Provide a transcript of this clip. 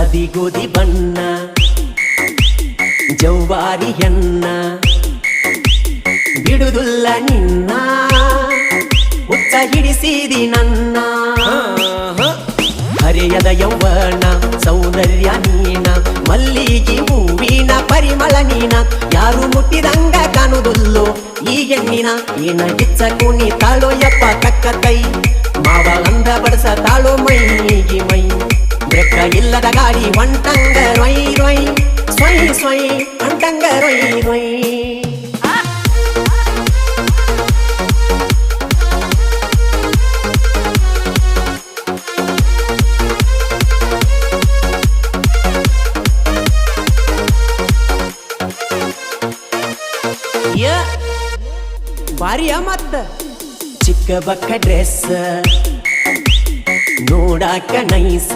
ಅದಿಗೋದಿ ಬಣ್ಣ ಜೌವಾರಿ ಹೆಣ್ಣ ಬಿಡುದುಲ್ಲ ನಿನ್ನ ಉತ್ತ ಹಿಡಿಸಿದಿ ನನ್ನ ಹರೆಯದ ಯೌವನ ಸೌಂದರ್ಯ ನೀನ ಮಲ್ಲಿಗೆ ಹೂವಿನ ಪರಿಮಳ ನೀನ ಯಾರು ಮುಟ್ಟಿದಂಗ ಕಾಣುದುಲ್ಲೋ ಈ ಹೆಣ್ಣಿನ ಏನ ಬಿಚ್ಚ ಕುಣಿ ತಾಳೋ ಯಪ್ಪ ತಕ್ಕ ಕೈ ಮಾವ ಅಂದ ಬಡಸ ತಾಳೋ ಮೈ இல்லத காடி வண்டங்க ரொய் ரொய் சொய் சொய் வண்டங்க ரொய் ரொய் ಭಾರಿ ಮತ್ತ ಚಿಕ್ಕ ಬಕ್ಕ ಡ್ರೆಸ್ ನೋಡಾಕ ನೈಸ